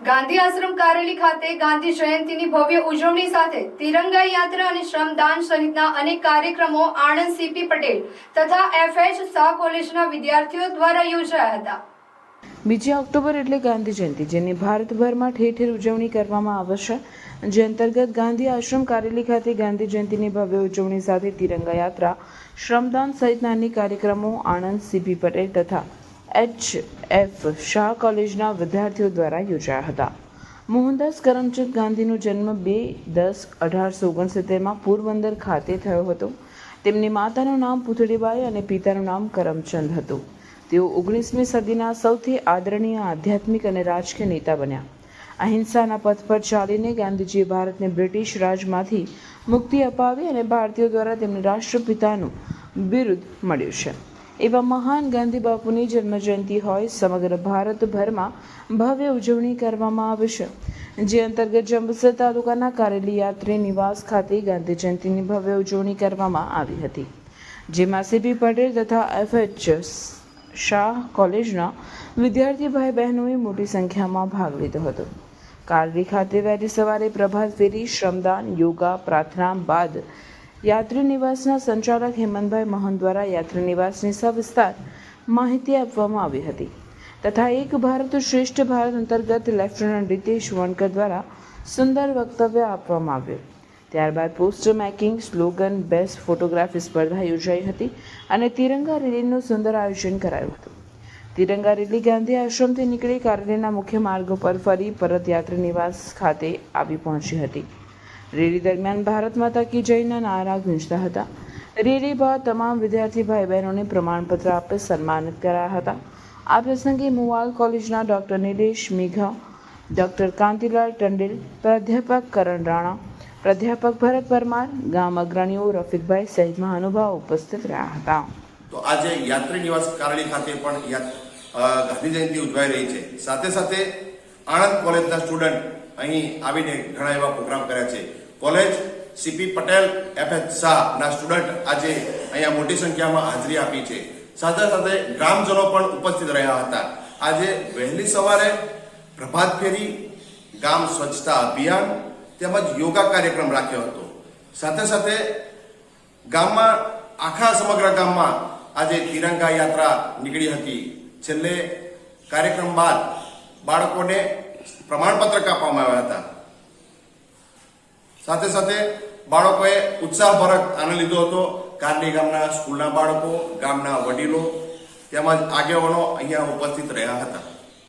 ગાંધી આશ્રમ કારેલી ખાતે ગાંધી જયંતિની ભવ્ય ઉજવણી સાથે તિરંગા યાત્રા અને શ્રમદાન સહિતના અનેક કાર્યક્રમો આણંદ સીપી પટેલ તથા એફએચ શાહ કોલેજના વિદ્યાર્થીઓ દ્વારા યોજાયા હતા. બીજી ઓક્ટોબર એટલે ગાંધી જયંતિ, જેની ભારતભરમાં ઠેર ઠેર ઉજવણી કરવામાં આવશે જે અંતર્ગત ગાંધી આશ્રમ કારેલી ખાતે ગાંધી જયંતિની ભવ્ય ઉજવણી સાથે તિરંગા યાત્રા, શ્રમદાન સહિતના અનેક કાર્યક્રમો આણંદ સીપી પટેલ તથા એચ એફ શાહ કોલેજના વિદ્યાર્થીઓ દ્વારા યોજાયા હતા. મોહનદાસ કરમચંદ ગાંધીનો જન્મ બે દસ અઢારસો ઓગણસિત્તેરમાં પોરબંદર ખાતે થયો હતો. તેમની માતાનું નામ પુતળીબાઈ અને પિતાનું નામ કરમચંદ હતું. તેઓ ઓગણીસમી સદીના સૌથી આદરણીય આધ્યાત્મિક અને રાજકીય નેતા બન્યા. અહિંસાના પથ પર ચાલીને ગાંધીજીએ ભારતને બ્રિટિશ રાજમાંથી મુક્તિ અપાવી અને ભારતીયો દ્વારા તેમને રાષ્ટ્રપિતાનું બિરુદ મળ્યું છે. એવા મહાન ગાંધી બાપુની જન્મજયંતિ હોય સમગ્ર ભારતભરમાં ભવ્ય ઉજવણી કરવામાં આવશે જે અંતર્ગત જંબસર તાલુકાના કારેલી યાત્રી નિવાસ ખાતે ગાંધી જયંતિની ભવ્ય ઉજવણી કરવામાં આવી હતી. જેમાં સીપી પટેલ તથા એફએચ શાહ કોલેજના વિદ્યાર્થી ભાઈ બહેનોએ મોટી સંખ્યામાં ભાગ લીધો હતો. કારલી ખાતે વહેલી સવારે પ્રભાત ફેરી, શ્રમદાન, યોગા, પ્રાર્થના બાદ યાત્રી નિવાસના સંચાલક હેમંતભાઈ મોહન દ્વારા યાત્રી નિવાસની સવિસ્તાર માહિતી આપવામાં આવી હતી. તથા એક ભારત શ્રેષ્ઠ ભારત અંતર્ગત લેફ્ટનન્ટ રીતેશ વણકર દ્વારા સુંદર વક્તવ્ય આપવામાં આવ્યું. ત્યારબાદ poster making slogan best photography સ્પર્ધા યોજાઈ હતી અને તિરંગા રેલીનું સુંદર આયોજન કરાયું હતું. તિરંગા રેલી ગાંધી આશ્રમથી નીકળી કાર્યાલયના મુખ્ય માર્ગો પર ફરી પરત યાત્રી નિવાસ ખાતે આવી પહોંચી હતી. રેલી દરમિયાન ભારત માતા કી જયના નારા ગુંજતા હતા. રેલી બાદ તમામ વિદ્યાર્થી ભાઈ બહેનોને પ્રમાણપત્ર આપી સન્માનિત કરાયા હતા. આ પ્રસંગે મુવાલ કોલેજના ડોક્ટર નિલેશ મેઘા, ડોક્ટર કાંતિલાલ ટંડેલ, પ્રાધ્યાપક કરણ રાણા, પ્રાધ્યાપક ભરત પરમાર, ગામ અગ્રણીઓ રફીકભાઈ સહિત મહાનુભાવ ઉપસ્થિત રહ્યા હતા. તો આજે યાત્રી નિવાસ કારણી ખાતે પણ ગાંધી જયંતિ ઉજવાઈ રહી છે. સાથે સાથે આણંદ કોલેજના સ્ટુડન્ટ અહીં આવીને ઘણા એવા પ્રોગ્રામ કર્યા છે. College CP Patel F H શાહના સ્ટુડન્ટ આજે અહીંયા મોટી સંખ્યામાં હાજરી આપી છે. સાથે સાથે ગ્રામજનો પણ ઉપસ્થિત રહ્યા હતા. આજે વહેલી સવારે પ્રભાત ફેરી, ગામ સ્વચ્છતા અભિયાન તેમજ યોગા કાર્યક્રમ રાખ્યો હતો. સાથે સાથે ગામમાં આખા સમગ્ર ગામમાં આજે તિરંગા યાત્રા નીકળી હતી. છેલ્લે કાર્યક્રમ બાદ બાળકોને પ્રમાણપત્ર આપવામાં આવ્યા હતા. સાથે સાથે બાળકોએ ઉત્સાહભરક આનંદ લીધો હતો. કારડી ગામના સ્કૂલના બાળકો, ગામના વડીલો તેમજ આગેવાનો અહીંયા ઉપસ્થિત રહ્યા હતા.